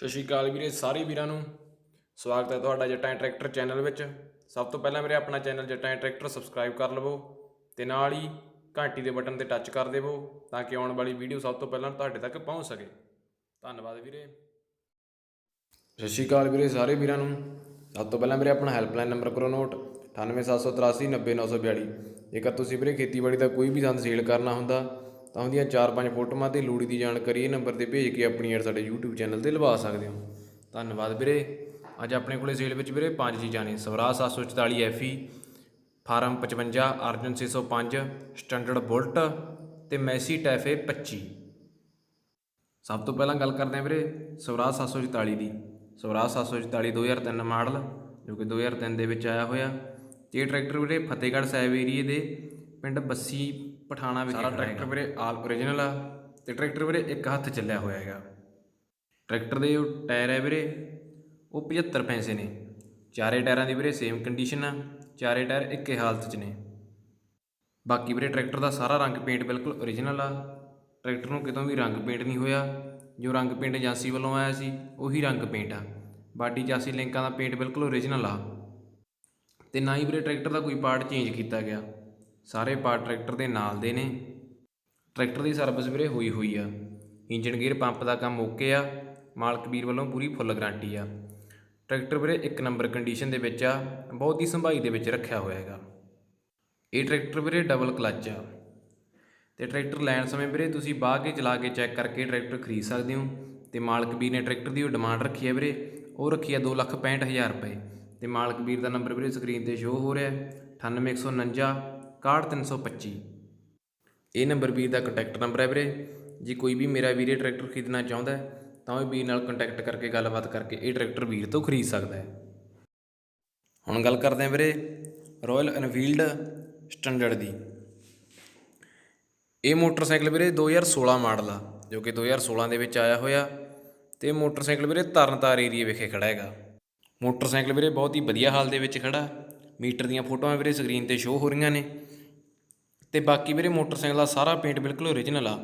ਸਤਿ ਸ਼੍ਰੀ ਅਕਾਲ ਵੀਰੇ, ਸਾਰੇ ਵੀਰਾਂ ਨੂੰ। ਸਵਾਗਤ ਹੈ ਤੁਹਾਡਾ ਜੱਟਾਂ ਟਰੈਕਟਰ ਚੈਨਲ ਵਿੱਚ। ਸਭ ਤੋਂ ਪਹਿਲਾਂ ਮੇਰੇ ਆਪਣਾ ਚੈਨਲ ਜੱਟਾਂ ਟਰੈਕਟਰ ਸਬਸਕ੍ਰਾਈਬ ਕਰ ਲਵੋ ਤੇ ਨਾਲ ਹੀ ਘੰਟੀ ਦੇ ਬਟਨ ਤੇ ਟੱਚ ਕਰ ਦੇਵੋ ਤਾਂ ਕਿ ਆਉਣ ਵਾਲੀ ਵੀਡੀਓ ਸਭ ਤੋਂ ਪਹਿਲਾਂ ਤੁਹਾਡੇ ਤੱਕ ਪਹੁੰਚ ਸਕੇ। ਧੰਨਵਾਦ ਵੀਰੇ। ਸਤਿ ਸ਼੍ਰੀ ਅਕਾਲ ਵੀਰੇ, ਸਾਰੇ ਵੀਰਾਂ ਨੂੰ। ਸਭ ਤੋਂ ਪਹਿਲਾਂ ਮੇਰੇ ਆਪਣਾ ਹੈਲਪਲਾਈਨ ਨੰਬਰ ਕਰੋ ਨੋਟ 9878390942 ਜੇਕਰ ਤੁਸੀਂ ਵੀਰੇ ਖੇਤੀਬਾੜੀ ਦਾ ਕੋਈ ਵੀ ਸੰਦ ਸੇਲ ਕਰਨਾ ਹੁੰਦਾ ਤਾਂ ਉਹਦੀਆਂ 4-5 ਫੋਟੋਆਂ ਤੇ ਲੋੜੀ ਦੀ ਜਾਣਕਾਰੀ, ਇਹ ਨੰਬਰ ਤੇ ਭੇਜ ਕੇ ਆਪਣੀ ਐਡ ਸਾਡੇ YouTube ਚੈਨਲ ਤੇ ਲਵਾ ਸਕਦੇ ਹੋ। ਧੰਨਵਾਦ ਵੀਰੇ। ਅੱਜ ਆਪਣੇ ਕੋਲੇ ਸੇਲ ਵਿੱਚ ਵੀਰੇ ਪੰਜ ਚੀਜ਼ਾਂ ਨੇ। Swaraj 744 FE farm 55 Arjun 605 standard bullet ਤੇ ਮੈਸੀ ਟੈਫੇ 25 ਸਭ ਤੋਂ ਪਹਿਲਾਂ ਗੱਲ ਕਰਦੇ ਹਾਂ ਵੀਰੇ ਸਵਰਾਜ 744 ਦੀ। ਸਵਰਾਜ 744 2003 ਮਾਡਲ, ਜੋ ਕਿ 2003 ਦੇ ਵਿੱਚ ਆਇਆ ਹੋਇਆ। ਇਹ ਟਰੈਕਟਰ ਵੀਰੇ ਫਤਿਹਗੜ੍ਹ ਸਾਹਿਬ ਏਰੀਏ ਦੇ ਪਿੰਡ ਬੱਸੀ ਪਠਾਣਾ ਵਿਖੇ ਸਾਰਾ ਟਰੈਕਟਰ ਵੀਰੇ ਆਲ ਓਰੀਜਨਲ ਆ ਤੇ ਟਰੈਕਟਰ ਵੀਰੇ ਇੱਕ ਹੱਥ ਚੱਲਿਆ ਹੋਇਆ ਹੈਗਾ। ਟਰੈਕਟਰ ਦੇ ਜੋ ਟਾਇਰ ਹੈ ਵੀਰੇ ਉਹ 75 ਪੈਸੇ ਨੇ। ਚਾਰੇ ਟਾਇਰਾਂ ਦੀ ਵੀਰੇ ਸੇਮ ਕੰਡੀਸ਼ਨ ਆ ਚਾਰੇ ਟਾਇਰ ਇੱਕੇ ਹਾਲਤ 'ਚ ਨੇ। ਬਾਕੀ ਵੀਰੇ ਟਰੈਕਟਰ ਦਾ ਸਾਰਾ ਰੰਗ ਪੇਂਟ ਬਿਲਕੁਲ ਓਰੀਜਨਲ ਆ। ਟਰੈਕਟਰ ਨੂੰ ਕਿਤੋਂ ਵੀ ਰੰਗ ਪੇਂਟ ਨਹੀਂ ਹੋਇਆ। ਜੋ ਰੰਗ ਪੇਂਟ ਏਜੰਸੀ ਵੱਲੋਂ ਆਇਆ ਸੀ ਉਹੀ ਰੰਗ ਪੇਂਟ ਆ। ਬਾਡੀ ਚਾਸੀ ਲਿੰਕਾਂ ਦਾ ਪੇਂਟ ਬਿਲਕੁਲ ਓਰੀਜਨਲ ਆ। ਤੇ ਨਾ ਹੀ ਵੀਰੇ ਟਰੈਕਟਰ ਦਾ ਕੋਈ ਪਾਰਟ ਚੇਂਜ ਕੀਤਾ ਗਿਆ। ਸਾਰੇ ਪਾਰਟ ਟਰੈਕਟਰ ਦੇ ਨਾਲ ਦੇ ਨੇ। ਟਰੈਕਟਰ ਦੀ ਸਰਵਿਸ ਵੀਰੇ ਹੋਈ ਹੋਈ ਆ। ਇੰਜਨ ਗੇਅਰ ਪੰਪ ਦਾ ਕੰਮ ਓਕੇ ਆ। ਮਾਲਕ ਵੀਰ ਵੱਲੋਂ ਪੂਰੀ ਫੁੱਲ ਗਾਰੰਟੀ ਆ। ਟਰੈਕਟਰ ਵੀਰੇ ਇੱਕ ਨੰਬਰ ਕੰਡੀਸ਼ਨ ਦੇ ਵਿੱਚ ਆ। ਬਹੁਤ ਹੀ ਸੰਭਾਈ ਦੇ ਵਿੱਚ ਰੱਖਿਆ ਹੋਇਆ ਹੈਗਾ। ਇਹ ਟਰੈਕਟਰ ਵੀਰੇ ਡਬਲ ਕਲੱਚ ਆ। ਤੇ ਟਰੈਕਟਰ ਲੈਣ ਸਮੇਂ ਵੀਰੇ ਤੁਸੀਂ ਬਾਹ ਕੇ ਚਲਾ ਕੇ ਚੈੱਕ ਕਰਕੇ ਟਰੈਕਟਰ ਖਰੀਦ ਸਕਦੇ ਹੋ। ਤੇ ਮਾਲਕ ਵੀਰ ਨੇ ਟਰੈਕਟਰ ਦੀ ਉਹ ਡਿਮਾਂਡ ਰੱਖੀ ਹੈ ਵੀਰੇ। ਉਹ ਰੱਖੀ ਹੈ 265000 ਰੁਪਏ। ਤੇ ਮਾਲਕ ਵੀਰ ਦਾ ਨੰਬਰ ਵੀਰੇ ਸਕਰੀਨ ਤੇ ਸ਼ੋ ਹੋ ਰਿਹਾ ਹੈ। 98149 61325 ਇਹ ਨੰਬਰ ਵੀਰ ਦਾ ਕੰਟੈਕਟ ਨੰਬਰ ਹੈ ਵੀਰੇ। ਜੇ ਕੋਈ ਵੀ ਮੇਰਾ ਵੀਰੇ ਟਰੈਕਟਰ ਖਰੀਦਣਾ ਚਾਹੁੰਦਾ ਹੈ, ਤਾਂ ਉਹ ਵੀਰ ਨਾਲ ਕੰਟੈਕਟ ਕਰਕੇ ਗੱਲਬਾਤ ਕਰਕੇ ਇਹ ਟਰੈਕਟਰ ਵੀਰ ਤੋਂ ਖਰੀਦ ਸਕਦਾ ਹੈ। ਹੁਣ ਗੱਲ ਕਰਦੇ ਹਾਂ ਵੀਰੇ ਰਾਇਲ ਐਨਫੀਲਡ ਸਟੈਂਡਰਡ ਦੀ। ਇਹ ਮੋਟਰਸਾਈਕਲ ਵੀਰੇ 2016 ਮਾਡਲ ਆ, ਜੋ ਕਿ 2016 ਦੇ ਵਿੱਚ ਆਇਆ ਹੋਇਆ। ਤੇ ਇਹ ਮੋਟਰਸਾਈਕਲ ਵੀਰੇ ਤਰਨਤਾਰ ਏਰੀਏ ਵਿਖੇ ਖੜਾ ਹੈਗਾ। ਮੋਟਰਸਾਈਕਲ ਵੀਰੇ ਬਹੁਤ ਹੀ ਵਧੀਆ ਹਾਲ ਦੇ ਵਿੱਚ ਖੜਾ ਮੀਟਰ ਦੀਆਂ ਫੋਟੋਆਂ ਵੀਰੇ ਸਕਰੀਨ ਤੇ ਸ਼ੋ ਹੋ ਰਹੀਆਂ ਨੇ। ਤੇ ਬਾਕੀ ਵੀਰੇ ਮੋਟਰਸਾਈਕਲ ਦਾ ਸਾਰਾ ਪੇਂਟ ਬਿਲਕੁਲ ਓਰੀਜਨਲ ਆ।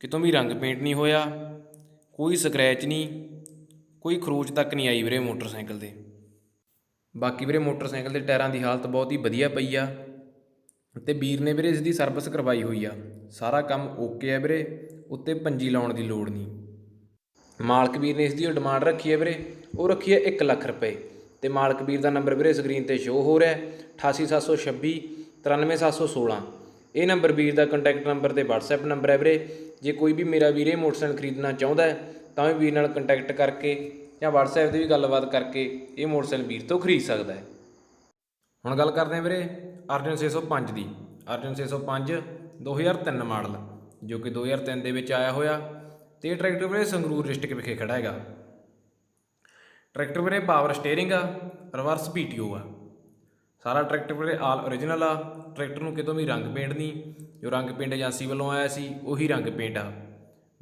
ਕਿਤੋਂ ਵੀ ਰੰਗ ਪੇਂਟ ਨਹੀਂ ਹੋਇਆ, ਕੋਈ ਸਕ੍ਰੈਚ ਨਹੀਂ, ਕੋਈ ਖਰੋਚ ਤੱਕ ਨਹੀਂ ਆਈ ਵੀਰੇ ਮੋਟਰਸਾਈਕਲ ਦੇ ਬਾਕੀ ਵੀਰੇ ਮੋਟਰਸਾਈਕਲ ਦੇ ਟਾਇਰਾਂ ਦੀ ਹਾਲਤ ਬਹੁਤ ਹੀ ਵਧੀਆ ਪਈ ਆ ਤੇ ਵੀਰ ਨੇ ਵੀਰੇ ਇਸ ਦੀ ਸਰਵਿਸ ਕਰਵਾਈ ਹੋਈ ਆ। ਸਾਰਾ ਕੰਮ ਓਕੇ ਆ ਵੀਰੇ, ਉੱਤੇ ਪੰਜੀ ਲਾਉਣ ਦੀ ਲੋੜ ਨਹੀਂ। ਮਾਲਕ ਵੀਰ ਨੇ ਇਸ ਦੀ ਡਿਮਾਂਡ ਰੱਖੀ ਹੈ ਵੀਰੇ, ਉਹ ਰੱਖੀ ਹੈ 1 ਲੱਖ ਰੁਪਏ। ਤੇ ਮਾਲਕ ਵੀਰ ਦਾ ਨੰਬਰ ਵੀਰੇ ਸਕਰੀਨ ਤੇ ਸ਼ੋ ਹੋ ਰਿਹਾ ਹੈ 88726 93716 ਇਹ ਨੰਬਰ ਵੀਰ ਦਾ ਕੰਟੈਕਟ ਨੰਬਰ ਤੇ WhatsApp ਨੰਬਰ ਹੈ ਵੀਰੇ। ਜੇ ਕੋਈ ਵੀ ਮੇਰਾ ਵੀਰੇ ਮੋਟਰਸਾਈਕਲ ਖਰੀਦਣਾ ਚਾਹੁੰਦਾ ਹੈ, ਤਾਂ ਵੀ ਵੀਰ ਨਾਲ ਕੰਟੈਕਟ ਕਰਕੇ ਜਾਂ WhatsApp ਤੇ ਵੀ ਗੱਲਬਾਤ ਕਰਕੇ ਇਹ ਮੋਟਰਸਾਈਕਲ ਵੀਰ ਤੋਂ ਖਰੀਦ ਸਕਦਾ ਹੈ। ਹੁਣ ਗੱਲ ਕਰਦੇ ਹਾਂ ਵੀਰੇ ਅਰਜਨ 605 ਦੀ। ਅਰਜਨ 605 2003 ਮਾਡਲ, ਜੋ ਕਿ 2003 ਦੇ ਵਿੱਚ ਆਇਆ ਹੋਇਆ ਤੇ ਇਹ ਟਰੈਕਟਰ ਵੀਰੇ ਸੰਗਰੂਰ ਡਿਸਟ੍ਰਿਕਟ ਵਿਖੇ ਖੜਾ ਹੈਗਾ। ਟਰੈਕਟਰ ਵੀਰੇ ਪਾਵਰ ਸਟੀਅਰਿੰਗ ਆ ਰਿਵਰਸ ਪੀਟੀਓ ਆ। ਸਾਰਾ ਟਰੈਕਟਰ ਵੀਰੇ ਆਲ ਓਰੀਜਨਲ ਆ। ਟਰੈਕਟਰ ਨੂੰ ਕਿਤੋਂ ਵੀ ਰੰਗ ਪੇਂਟ ਨਹੀਂ। ਜੋ ਰੰਗ ਪੇਂਟ ਏਜੰਸੀ ਵੱਲੋਂ ਆਇਆ ਸੀ, ਉਹੀ ਰੰਗ ਪੇਂਟ ਆ।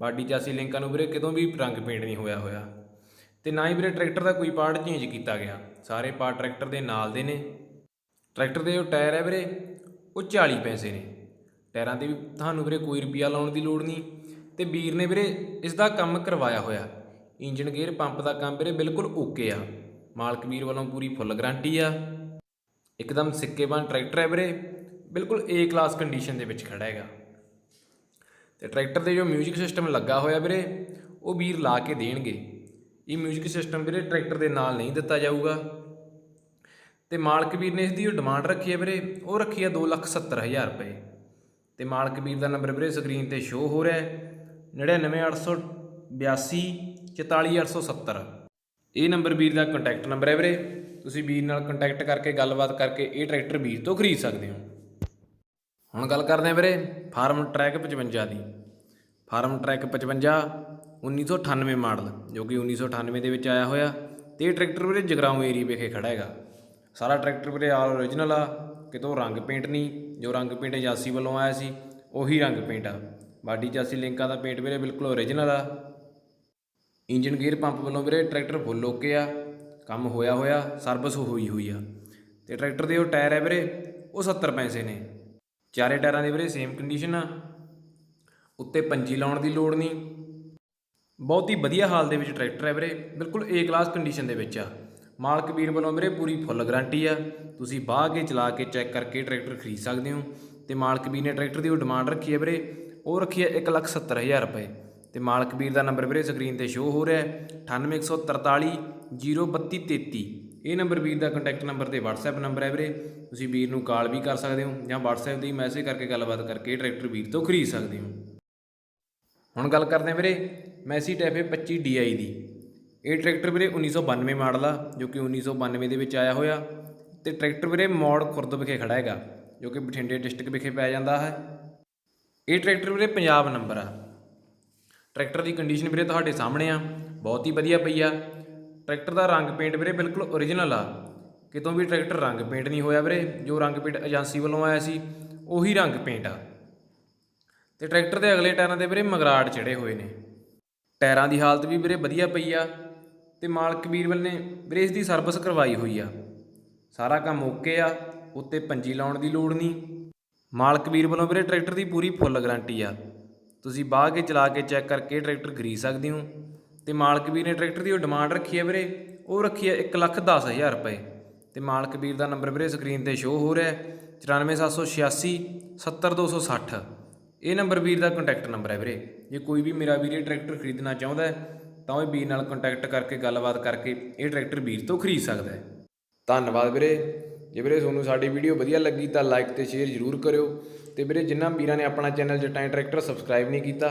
ਬਾਡੀ ਚਾਸੀ ਲਿੰਕਾਂ ਨੂੰ ਵੀਰੇ ਕਿਤੋਂ ਵੀ ਰੰਗ ਪੇਂਟ ਨਹੀਂ ਹੋਇਆ ਹੋਇਆ। ਤੇ ਨਾ ਹੀ ਵੀਰੇ ਟਰੈਕਟਰ ਦਾ ਕੋਈ ਪਾਰਟ ਚੇਂਜ ਕੀਤਾ ਗਿਆ। ਸਾਰੇ ਪਾਰਟ ਟਰੈਕਟਰ ਦੇ ਨਾਲ ਦੇ ਨੇ। ਟਰੈਕਟਰ ਦੇ ਜੋ ਟਾਇਰ ਹੈ ਵੀਰੇ, ਉਹ 40 ਪੈਸੇ ਨੇ। ਟਾਇਰਾਂ ਤੇ ਵੀ ਤੁਹਾਨੂੰ ਵੀਰੇ ਕੋਈ ਰੁਪਿਆ ਲਾਉਣ ਦੀ ਲੋੜ ਨਹੀਂ। ਤੇ ਵੀਰ ਨੇ ਵੀਰੇ ਇਸ ਦਾ ਕੰਮ ਕਰਵਾਇਆ ਹੋਇਆ। ਇੰਜਨ ਗੇਅਰ ਪੰਪ ਦਾ ਕੰਮ ਵੀਰੇ ਬਿਲਕੁਲ ਓਕੇ ਆ। ਮਾਲਕ ਵੀਰ ਵੱਲੋਂ ਪੂਰੀ ਫੁੱਲ ਗਾਰੰਟੀ ਆ। ਇੱਕਦਮ ਸਿੱਕੇਬਾਨ ਟਰੈਕਟਰ ਹੈ ਵੀਰੇ ਬਿਲਕੁਲ ਏ ਕਲਾਸ ਕੰਡੀਸ਼ਨ ਦੇ ਵਿੱਚ ਖੜਾ ਹੈਗਾ ਤੇ ਟਰੈਕਟਰ ਦੇ ਜੋ 뮤직 ਸਿਸਟਮ ਲੱਗਾ ਹੋਇਆ ਵੀਰੇ ਉਹ ਵੀਰ ਲਾ ਕੇ ਦੇਣਗੇ ਇਹ 뮤직 ਸਿਸਟਮ ਵੀਰੇ ਟਰੈਕਟਰ ਦੇ ਨਾਲ ਨਹੀਂ ਦਿੱਤਾ ਜਾਊਗਾ ਤੇ ਮਾਲਕ ਵੀਰ ਨੇ ਇਸ ਦੀ ਜੋ ਡਿਮਾਂਡ ਰੱਖੀ ਹੈ ਵੀਰੇ ਉਹ ਰੱਖੀ ਹੈ 270000 ਰੁਪਏ ਤੇ ਮਾਲਕ ਵੀਰ ਦਾ ਨੰਬਰ ਵੀਰੇ ਸਕਰੀਨ ਤੇ ਸ਼ੋ ਹੋ ਰਿਹਾ ਹੈ 99882 44870 ਇਹ ਨੰਬਰ ਵੀਰ ਦਾ ਕੰਟੈਕਟ ਨੰਬਰ ਹੈ ਵੀਰੇ ਤੁਸੀਂ ਵੀਰ ਨਾਲ ਕੰਟੈਕਟ ਕਰਕੇ, ਗੱਲਬਾਤ ਕਰਕੇ ਇਹ ਟਰੈਕਟਰ ਵੀਰ ਤੋਂ ਖਰੀਦ ਸਕਦੇ ਹੋ। ਹੁਣ ਗੱਲ ਕਰਦੇ ਹਾਂ ਵੀਰੇ ਫਾਰਮ ਟਰੈਕ 55 ਦੀ। ਫਾਰਮ ਟਰੈਕ 55 1998 ਮਾਡਲ, ਜੋ ਕਿ 1998 ਦੇ ਵਿੱਚ ਆਇਆ ਹੋਇਆ ਤੇ ਇਹ ਟਰੈਕਟਰ ਵੀਰੇ ਜਗਰਾਉਂ ਏਰੀਆ ਵਿਖੇ ਖੜਾ ਹੈਗਾ। ਸਾਰਾ ਟਰੈਕਟਰ ਵੀਰੇ ਆਲ ਓਰੀਜਨਲ ਆ, ਕਿਤੋਂ ਰੰਗ ਪੇਂਟ ਨਹੀਂ, ਜੋ ਰੰਗ ਪੇਂਟ ਏਜੰਸੀ ਵੱਲੋਂ ਆਇਆ ਸੀ, ਉਹੀ ਰੰਗ ਪੇਂਟ ਆ। ਬਾਡੀ ਚਾਸੀ ਲਿੰਕਾਂ ਦਾ ਪੇਂਟ ਵੀਰੇ ਬਿਲਕੁਲ ਓਰੀਜਨਲ ਆ। ਇੰਜਨ ਗੇਅਰ ਪੰਪ ਵੱਲੋਂ ਵੀਰੇ ਟਰੈਕਟਰ ਫੁੱਲ ਓਕੇ ਆ। ਕੰਮ ਹੋਇਆ ਹੋਇਆ, ਸਰਵਿਸ ਹੋਈ ਹੋਈ ਆ। ਤੇ ਟਰੈਕਟਰ ਦੇ ਉਹ ਟਾਇਰ ਹੈ ਵੀਰੇ, ਉਹ 70 ਪੈਸੇ ਨੇ। ਚਾਰੇ ਟਾਇਰਾਂ ਦੇ ਵੀਰੇ ਸੇਮ ਕੰਡੀਸ਼ਨ ਆ। ਉੱਤੇ ਪੰਜੀ ਲਾਉਣ ਦੀ ਲੋੜ ਨਹੀਂ। ਬਹੁਤ ਹੀ ਵਧੀਆ ਹਾਲ ਦੇ ਵਿੱਚ ਟਰੈਕਟਰ ਹੈ ਵੀਰੇ, ਬਿਲਕੁਲ ਏ ਕਲਾਸ ਕੰਡੀਸ਼ਨ ਦੇ ਵਿੱਚ ਆ। ਮਾਲਕ ਵੀਰ ਵੱਲੋਂ ਵੀਰੇ ਪੂਰੀ ਫੁੱਲ ਗਾਰੰਟੀ ਆ। ਤੁਸੀਂ ਬਾਹ ਕੇ ਚਲਾ ਕੇ ਚੈੱਕ ਕਰਕੇ ਟਰੈਕਟਰ ਖਰੀਦ ਸਕਦੇ ਹੋ। ਤੇ ਮਾਲਕ ਵੀਰ ਨੇ ਟਰੈਕਟਰ ਦੀ ਉਹ ਡਿਮਾਂਡ ਰੱਖੀ ਹੈ ਵੀਰੇ, ਉਹ ਰੱਖੀ ਹੈ 170000 ਰੁਪਏ। ਤੇ ਮਾਲਕ ਵੀਰ ਦਾ ਨੰਬਰ ਵੀਰੇ ਸਕਰੀਨ ਤੇ ਸ਼ੋ ਹੋ ਰਿਹਾ ਹੈ। 98143 03233 ਇਹ ਨੰਬਰ ਵੀਰ ਦਾ ਕੰਟੈਕਟ ਨੰਬਰ ਤੇ WhatsApp ਨੰਬਰ ਹੈ ਵੀਰੇ। ਤੁਸੀਂ ਵੀਰ ਨੂੰ ਕਾਲ ਵੀ ਕਰ ਸਕਦੇ ਹੋ ਜਾਂ WhatsApp ਤੇ ਮੈਸੇਜ ਕਰਕੇ ਗੱਲਬਾਤ ਕਰਕੇ ਟਰੈਕਟਰ ਵੀਰ ਤੋਂ ਖਰੀਦ ਸਕਦੇ ਹੋ। ਹੁਣ ਗੱਲ ਕਰਦੇ ਹਾਂ ਵੀਰੇ ਮੈਸੀ ਟੈਫੇ 25 DI ਦੀ। ਇਹ ਟਰੈਕਟਰ ਵੀਰੇ 1992 ਮਾਡਲ ਆ, ਜੋ ਕਿ 1992 ਦੇ ਵਿੱਚ ਆਇਆ ਹੋਇਆ। ਤੇ ਟਰੈਕਟਰ ਵੀਰੇ ਮੌੜ ਖੁਰਦ ਵਿਖੇ ਖੜਾ ਹੈਗਾ, ਜੋ ਕਿ ਬਠਿੰਡੇ ਡਿਸਟ੍ਰਿਕਟ ਵਿਖੇ ਪੈ ਜਾਂਦਾ ਹੈ। ਇਹ ਟਰੈਕਟਰ ਵੀਰੇ ਪੰਜਾਬ ਨੰਬਰ ਆ। ਟਰੈਕਟਰ ਦੀ ਕੰਡੀਸ਼ਨ ਵੀਰੇ ਤੁਹਾਡੇ ਸਾਹਮਣੇ ਆ, ਬਹੁਤ ਹੀ ਵਧੀਆ ਪਈ ਆ। ਟਰੈਕਟਰ ਦਾ ਰੰਗ ਪੇਂਟ ਵੀਰੇ ਬਿਲਕੁਲ ਓਰੀਜਨਲ ਆ। ਕਿਤੋਂ ਵੀ ਟਰੈਕਟਰ ਰੰਗ ਪੇਂਟ ਨਹੀਂ ਹੋਇਆ ਵੀਰੇ, ਜੋ ਰੰਗ ਪੇਂਟ ਏਜੰਸੀ ਵੱਲੋਂ ਆਇਆ ਸੀ, ਉਹੀ ਰੰਗ ਪੇਂਟ ਆ। ਤੇ ਟਰੈਕਟਰ ਦੇ ਅਗਲੇ ਟਾਇਰਾਂ ਦੇ ਵੀਰੇ ਮਗਰਾੜ ਚੜੇ ਹੋਏ ਨੇ। ਟਾਇਰਾਂ ਦੀ ਹਾਲਤ ਵੀ ਵੀਰੇ ਵਧੀਆ ਪਈ ਆ, ਤੇ ਮਾਲਕ ਵੀਰ ਵੱਲ ਨੇ ਵੀਰੇ ਇਸ ਦੀ ਸਰਵਿਸ ਕਰਵਾਈ ਹੋਈ ਆ। ਸਾਰਾ ਕੰਮ ਓਕੇ ਆ, ਉੱਤੇ ਪੰਜੀ ਲਾਉਣ ਦੀ ਲੋੜ ਨਹੀਂ। ਮਾਲਕ ਵੀਰ ਵੱਲੋਂ ਵੀਰੇ ਟਰੈਕਟਰ ਦੀ ਪੂਰੀ ਫੁੱਲ ਗਾਰੰਟੀ ਆ। ਤੁਸੀਂ ਬਾਹ ਕੇ ਚਲਾ ਕੇ ਚੈੱਕ ਕਰਕੇ ਟਰੈਕਟਰ ਖਰੀਦ ਸਕਦੇ ਹੋ। ਤੇ ਮਾਲਕ ਵੀਰ ਨੇ ਟਰੈਕਟਰ ਦੀ ਉਹ ਡਿਮਾਂਡ ਰੱਖੀ ਹੈ ਵੀਰੇ। ਉਹ ਰੱਖੀ ਹੈ 110000 ਰੁਪਏ। ਤੇ ਮਾਲਕ ਵੀਰ ਦਾ ਨੰਬਰ ਵੀਰੇ ਸਕਰੀਨ ਤੇ ਸ਼ੋ ਹੋ ਰਿਹਾ ਹੈ। 94786 70260 ਇਹ ਨੰਬਰ ਵੀਰ ਦਾ ਕੰਟੈਕਟ ਨੰਬਰ ਹੈ ਵੀਰੇ। ਜੇ ਕੋਈ ਵੀ ਮੇਰਾ ਵੀਰ ਇਹ ਟਰੈਕਟਰ ਖਰੀਦਣਾ ਚਾਹੁੰਦਾ ਹੈ, ਤਾਂ ਉਹ ਵੀਰ ਨਾਲ ਕੰਟੈਕਟ ਕਰਕੇ ਗੱਲਬਾਤ ਕਰਕੇ ਇਹ ਟਰੈਕਟਰ ਵੀਰ ਤੋਂ ਖਰੀਦ ਸਕਦਾ ਹੈ। ਧੰਨਵਾਦ ਵੀਰੇ। ਜੇ ਵੀਰੇ ਤੁਹਾਨੂੰ ਸਾਡੀ ਵੀਡੀਓ ਵਧੀਆ ਲੱਗੀ ਤਾਂ ਲਾਈਕ ਤੇ ਸ਼ੇਅਰ ਜ਼ਰੂਰ ਕਰਿਓ। ਤੇ ਵੀਰੇ ਜਿਨ੍ਹਾਂ ਵੀਰਾਂ ਨੇ ਆਪਣਾ ਚੈਨਲ ਜਟਾਂ ਟਰੈਕਟਰ ਸਬਸਕ੍ਰਾਈਬ ਨਹੀਂ ਕੀਤਾ,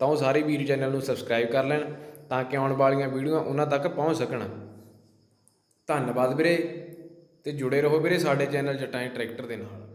ਤਾਂ ਉਹ ਸਾਰੇ ਵੀਰ ਚੈਨਲ ਨੂੰ ਸਬਸਕ੍ਰਾਈਬ ਕਰ ਲੈਣ ਤਾਂ ਕਿ ਆਉਣ ਵਾਲੀਆਂ ਵੀਡੀਓਆਂ ਉਹਨਾਂ ਤੱਕ ਪਹੁੰਚ ਸਕਣ। ਧੰਨਵਾਦ ਵੀਰੇ ਤੇ ਜੁੜੇ ਰਹੋ ਵੀਰੇ ਸਾਡੇ ਚੈਨਲ ਜਟਾਂ ਟਰੈਕਟਰ ਦੇ ਨਾਲ।